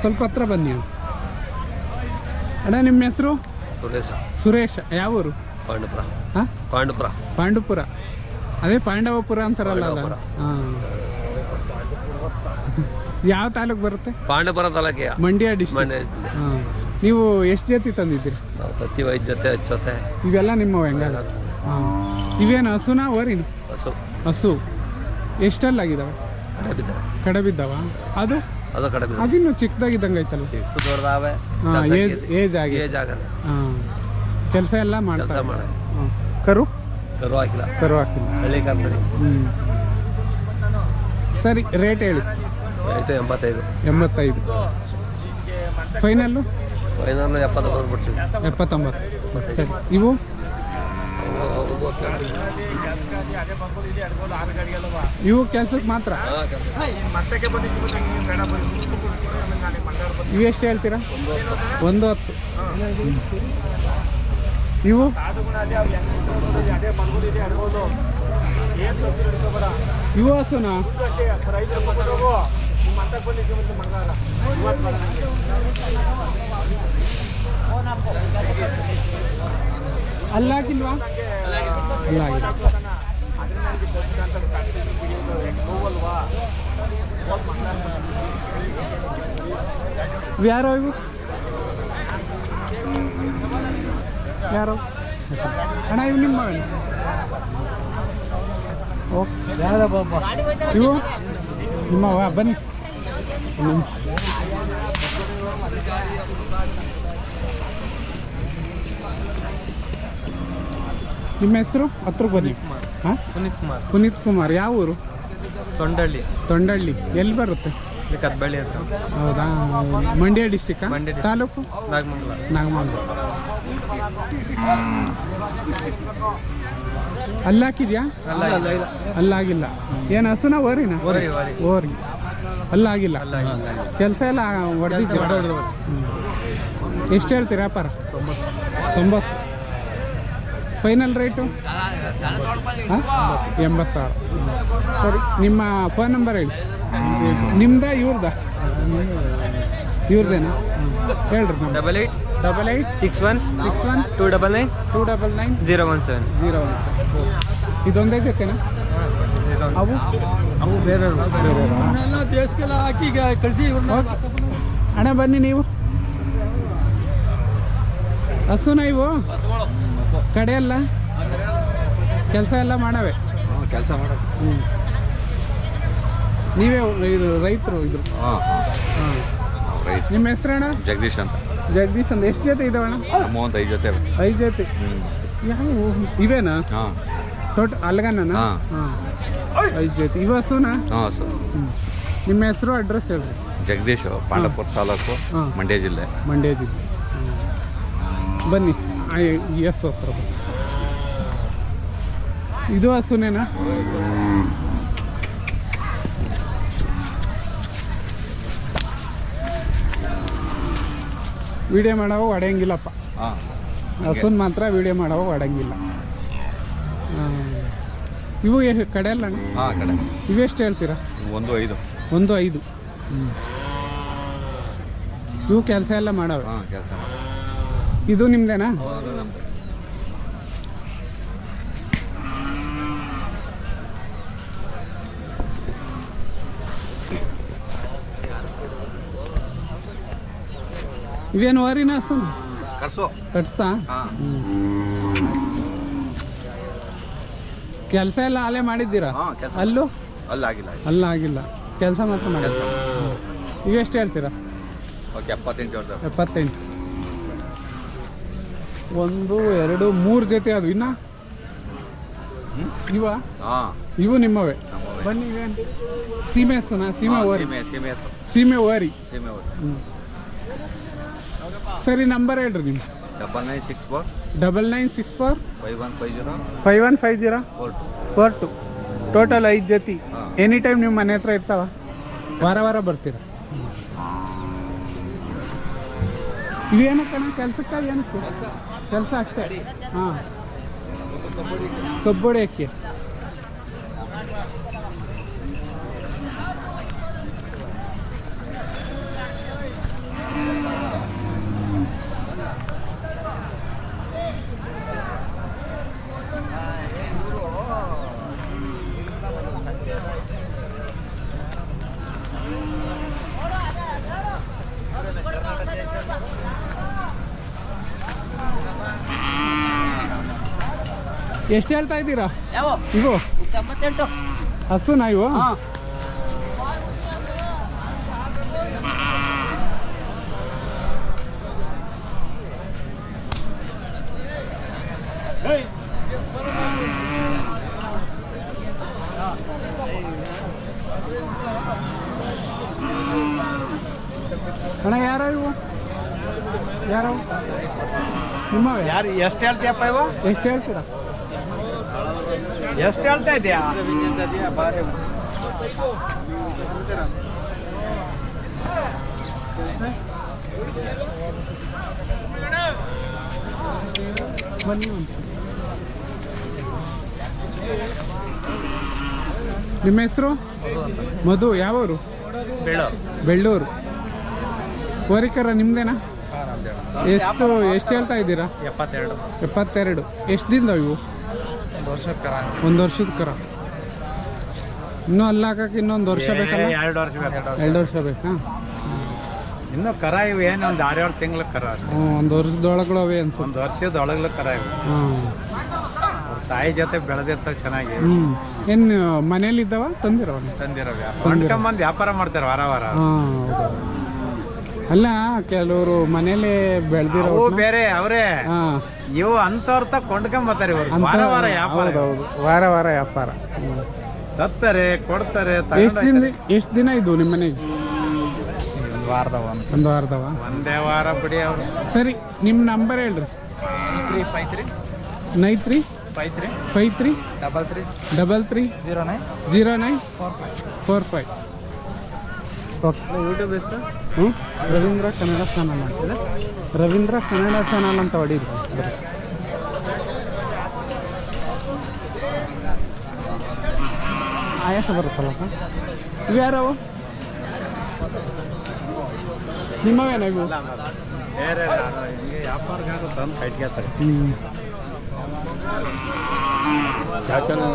ಸ್ವಲ್ಪ ಹತ್ರ ಬನ್ನಿ. ಅಣ್ಣ. ನಿಮ್ಮ ಹೆಸರು? ಸುರೇಶ. ಸುರೇಶ. ಯಾವ ಊರು? ಪಾಂಡುಪುರ. ಹಾಂ? ಪಾಂಡುಪುರ. ಪಾಂಡುಪುರ. ಅದೇ ಪಾಂಡವಪುರ ಅಂತಾರಲ್ಲ ಹಾಂ. ಯಾವ ತಾಲೂಕು ಬರುತ್ತೆ? ಪಾಂಡುಪುರ ತಾಲೂಕಿಯ ಮಂಡ್ಯ ಡಿಸ್ಟ್ರಿಕ್ಟ್ ಹಾಂ. ನೀವು ಎಷ್ಟು ಜೊತೆ ತಂದಿದ್ದೀರಿ? ಪ್ರತಿ ಐದು ಜೊತೆ ಹತ್ತು ಜೊತೆ. ಇವೆಲ್ಲ ನಿಮ್ಮ ಹೆಂಗಾಗ ಹಾಂ. ಇವೇನು ಹಸುನಾ ಓರಿನ ಹಸು. ಹಸು. ಎಷ್ಟಲ್ಲಾಗಿದ್ದಾವೆ ಕಡೆ ಬಿದ್ದಾವ ಅದು? ಅದು ಕಡೆ ಬಿದ್ದಾವೆ ಅದಿನ್ನು ಚಿಕ್ಕದಾಗಿದ್ದಂಗೆ ಐತಲ್ಲ ಇಷ್ಟು ದೊಡ್ಡದಾವೆ. ಹಾಂ ಏಜ್ ಏಜ್ ಆಗಿ ಏಜ್ ಆಗಲ್ಲ. ಹಾಂ. ಕೆಲಸ ಎಲ್ಲ ಕೆಲಸ ಮಾಡ್ತಾರೆ ಮಾಡ ಹಾಂ. ಕರು? ಕರು ಹಾಕಿಲ್ಲ. ಕರು ಹಾಕಿಲ್ಲ. ಹಳ್ಳಿ ಕರ್ಕಡಿ ಹ್ಞೂ ಸರಿ ರೇಟ್ ಹೇಳಿ. ಆಯ್ತು ಎಂಬತ್ತೈದು. ಎಂಬತ್ತೈದು. ಫೈನಲ್ಲು ಫೈನಲ್ ಎಪ್ಪತ್ತು ಬಂದ್ಬಿಡ್ತೀವಿ. ಎಪ್ಪತ್ತೊಂಬತ್ತು. ಸರಿ ಇವು? ಇವು ಕೆಲ್ಸಕ್ಕೆ ಮಾತ್ರ? ಇವು ಎಷ್ಟು ಹೇಳ್ತೀರಾ? ಒಂದು ಹತ್ತು. ಇವು? ಇವು ಹಸುನಾ? ಅಲ್ಲಾಗಿಲ್ವಾ ಅಲ್ಲಾಗಿಲ್ಲ ಇವು ಯಾರೋ ಇವು? ಯಾರು? ಅಣ್ಣ ಇವು ನಿಮ್ಮ ಓಕೆ. ಇವು? ನಿಮ್ಮವ ಬನ್ನಿ. ನಿಮಿಷ. ನಿಮ್ಮ ಹೆಸರು? ಹತ್ರ ಬನ್ನಿ. ಹಾಂ? ಪುನೀತ್ ಕುಮಾರ್. ಪುನೀತ್ ಕುಮಾರ್. ಯಾವ ಊರು? ತೊಂಡಳ್ಳಿ. ತೊಂಡಳ್ಳಿ. ಎಲ್ಲಿ ಬರುತ್ತೆ? ಕದ್ಬಳ್ಳಿ ಹತ್ರ. ಹೌದಾ? ಮಂಡ್ಯ ಡಿಸ್ಟಿಕ್ ಮಂಡ್ಯ. ತಾಲೂಕು? ನಾಗಮಂಗಲ. ನಾಗಮಂಗಲ. ಅಲ್ಲಾಕಿದ್ಯಾ ಅಲ್ಲಾಗಿಲ್ಲ ಏನು ಹಸುನ ಓರಿನ ಓರಿ ಅಲ್ಲಾಗಿಲ್ಲ ಕೆಲಸ ಎಲ್ಲ ಹೊಡೆದಿದ್ದೀರ ಎಷ್ಟು ಹೇಳ್ತೀರಾ ವ್ಯಾಪಾರ? ತೊಂಬತ್ತು. ಫೈನಲ್ ರೇಟು ಹಾಂ? ಎಂಬತ್ತು ಸಾವಿರ. ಸರಿ ನಿಮ್ಮ ಫೋನ್ ನಂಬರ್ ಹೇಳಿ. ನಿಮ್ದ ಇವ್ರದ? ಇವ್ರದೇನಾ? ಹೇಳ್ರಿ double eight double eight six one six one two double nine two double nine zero one seven zero one ಇದೊಂದೇ ಜೊತೆನಾ? ಅವು? ಅವು ಬೇರೆ ದೇಶಕ್ಕೆಲ್ಲ ಹಾಕಿ ಈಗ ಕಳಿಸಿ ಹಣ ಬನ್ನಿ ನೀವು. ಹಸುನ ಇವು? ಕಡೆ ಎಲ್ಲ ಕೆಲಸ ಎಲ್ಲ ಮಾಡವೆ? ಕೆಲಸ ಮಾಡ ಹ್ಞೂ ನೀವೇ ಇದು ರೈತರು ಇದ್ರು? ಹಾಂ ಹಾಂ. ಅಣ್ಣ ನಿಮ್ಮ ಹೆಸರಣ್ಣ ಜಗದೀಶ್ ಅಂತ. ಜಗದೀಶ್ ಅಂತ. ಎಷ್ಟು ಜೊತೆ ಇದಾವಣ್ಣ ಮೂವತ್ತೈದು ಐದು ಜೊತೆ ಐದು ಜೊತೆ? ಯಾವ ಇವೇನಾ? ಹಾಂ. ಟೋಟ್ ಅಲ್ಗನ ಹಾ. ಐದು ಜೊತೆ. ಇವ ಹಸುನಾ ಹಾಂ ನಿಮ್ಮ ಹೆಸರು ಅಡ್ರೆಸ್ ಹೇಳ್ರಿ. ಜಗದೀಶ್ ಪಾಂಡಪುರ ತಾಲೂಕು. ಮಂಡ್ಯ ಜಿಲ್ಲೆ. ಮಂಡ್ಯ ಜಿಲ್ಲೆ. ಬನ್ನಿ. ಹಸು ಹತ್ರ ಇದು ಹಸುನೇನಾ ವಿಡಿಯೋ ಮಾಡೋ ಒಡೆಯಂಗಿಲ್ಲಪ್ಪ. ಹಾಂ ಹಸುನ್ ಮಾತ್ರ ವಿಡಿಯೋ ಮಾಡೋ ಒಡೆಯಂಗಿಲ್ಲ. ಇವು ಎಷ್ಟು ಕಡೆ ಅಲ್ಲ ಇವೆಷ್ಟು ಹೇಳ್ತೀರಾ? ಒಂದು ಐದು. ಒಂದು ಐದು. ಇವು ಕೆಲಸ ಎಲ್ಲ ಮಾಡವೆ ಹಾಂ ಕೆಲಸ ಮಾಡಿ ಇದು ನಿಮ್ದೇನಾ? ಇವೇನು ವರಿನ ಸುಮ್ ಕರ್ಸು ಕಟ್ಸ. ಕೆಲಸ ಎಲ್ಲ ಅಲ್ಲೇ ಮಾಡಿದ್ದೀರಾ? ಅಲ್ಲೂ ಅಲ್ಲಿ? ಆಗಿಲ್ಲ ಅಲ್ಲ ಆಗಿಲ್ಲ. ಕೆಲಸ ಮಾತ್ರ ಮಾಡಿ. ಇವೆಷ್ಟು ಹೇಳ್ತೀರಾ. ಎಪ್ಪತ್ತೆಂಟು. ಒಂದು ಎರಡು ಮೂರು ಜೊತೆ ಅದು ಇನ್ನ? ಇವ? ಹಾಂ. ಇವು ನಿಮ್ಮವೇ. ಬನ್ನಿ ಸೀಮೆ ಸೀಮೆ ಓರಿ. ಸೀಮೆ ಸೀಮೆ ಹತ್ತು ಸೀಮೆ ಓರಿ. ಸರಿ ನಂಬರ್ ಹೇಳ್ರಿ ನಿಮ್ಮ double nine six four double nine six four five one five zero five one five zero four two. Four two. Total ಐದು ಜೊತೆ. ಎನಿ ಟೈಮ್ ನಿಮ್ಮ ಮನೆ ಹತ್ರ ಇರ್ತಾವ. ವಾರ ವಾರ ಬರ್ತೀರಾ. ಇವೇನಕ್ಕಣ ಕೆಲ್ಸಕ್ಕ ಏನಕ್ಕೆ ಕೆಲಸ ಅಷ್ಟೇ. ಹಾಂ. ಕಬ್ಬಡಿ ಅಕ್ಕಿ. ಎಷ್ಟು ಹೇಳ್ತಾ ಇದ್ದೀರಾ? ಇವು ತೊಂಬತ್ತೆಂಟು. ಹಸುನಾ ಇವು? ಹಾಂ. ಅಣ್ಣ ಯಾರ ಇವು? ಯಾರು? ನಿಮ್ಮ ಯಾರು ಎಷ್ಟು ಹೇಳ್ತೀಯಪ್ಪ ಇವ? ಎಷ್ಟು ಹೇಳ್ತೀರಾ? ಎಷ್ಟು ಹೇಳ್ತಾ ಇದೆಯಾ? ನಿಮ್ಮ ಹೆಸರು? ಮಧು ಯಾವೂರು? ಬೆಳು ಬೆಳ್ಳೂರು. ಕೋರಿಕರ ನಿಮ್ದೇನಾ? ಎಷ್ಟು ಎಷ್ಟು ಹೇಳ್ತಾ ಇದ್ದೀರಾ? ಎಪ್ಪತ್ತೆರಡು. ಎಪ್ಪತ್ತೆರಡು. ಎಷ್ಟು ದಿನದ ಇವು? ವರ್ಷದ ಕರ. ಒಂದು ವರ್ಷದ ಕರ. ಇನ್ನೂ ಅಲ್ಲ ಹಾಕಕ್ಕೆ ಇನ್ನೊಂದು ವರ್ಷ ಬೇಕಲ್ಲ? ಎರಡು ವರ್ಷ ಬೇಕು. ಎರಡು ವರ್ಷ. ಬೇಕಾ? ಇನ್ನು ಕರ ಇವೆ ಏನು ಒಂದು ಆರೇಳು ತಿಂಗಳ ಕರ ಹ್ಞೂ ಒಂದು ವರ್ಷದೊಳಗಳು ಅವೇ ಅನ್ಸುತ್ತೆ. ಒಂದು ವರ್ಷದ ಒಳಗ್ಲ ಕರ ಇವು. ಹಾಂ ತಾಯಿ ಜೊತೆ ಬೆಳೆದಿರ್ತಾವ ಚೆನ್ನಾಗಿ. ಹ್ಞೂ ಏನು ಮನೇಲಿ ಇದ್ದಾವ ತಂದಿರೋ ತಂದಿರೋ ಬಂದು ವ್ಯಾಪಾರ ಮಾಡ್ತಾರೆ ವಾರ ವಾರ. ಹಾಂ ಅಲ್ಲ ಕೆಲವರು ಮನೇಲಿ ಬೆಳೆದಿರೋ ಅವು ಬೇರೆ ಅವರೇ. ಹಾಂ. ಇವು ಅಂತವ್ರ ತ ಕೊಂಡ್ಕೊಂಬತ್ತಾರೆ ಇವರು. ವಾರ ವಾರ ವ್ಯಾಪಾರ. ಹೌದು ವಾರ ವಾರ ವ್ಯಾಪಾರ. ತರ್ತಾರೆ ಕೊಡ್ತಾರೆ ಎಷ್ಟು ದಿನ ಎಷ್ಟು ದಿನ ಇದು ನಿಮ್ಮ ಮನೆಗೆ? ವಾರದವ ವಾರದ ಒಂದು ಒಂದು ವಾರದವ? ಒಂದೇ ವಾರ ಬಿಡಿ ಅವರು. ಸರಿ ನಿಮ್ಮ ನಂಬರ್ ಹೇಳ್ರಿ. Three five three nine three five three five three double three. Double three? Zero nine. Zero nine? Four five. Okay YouTube ಹೆಸರು ಹ್ಞೂ ರವೀಂದ್ರ ಕನ್ನಡ ಚಾನಲ್ ಅಂತಿದೆ ರವೀಂದ್ರ ಕನ್ನಡ ಚಾನಲ್ ಅಂತ ಹೊಡೀರಿ. ಆಯಾಸ ಬರುತ್ತಲ್ಲ ಇವು ಯಾರವು ನಿಮ್ಮವೇನ ಹ್ಞೂ ಯಾವ ಚಾನಲ್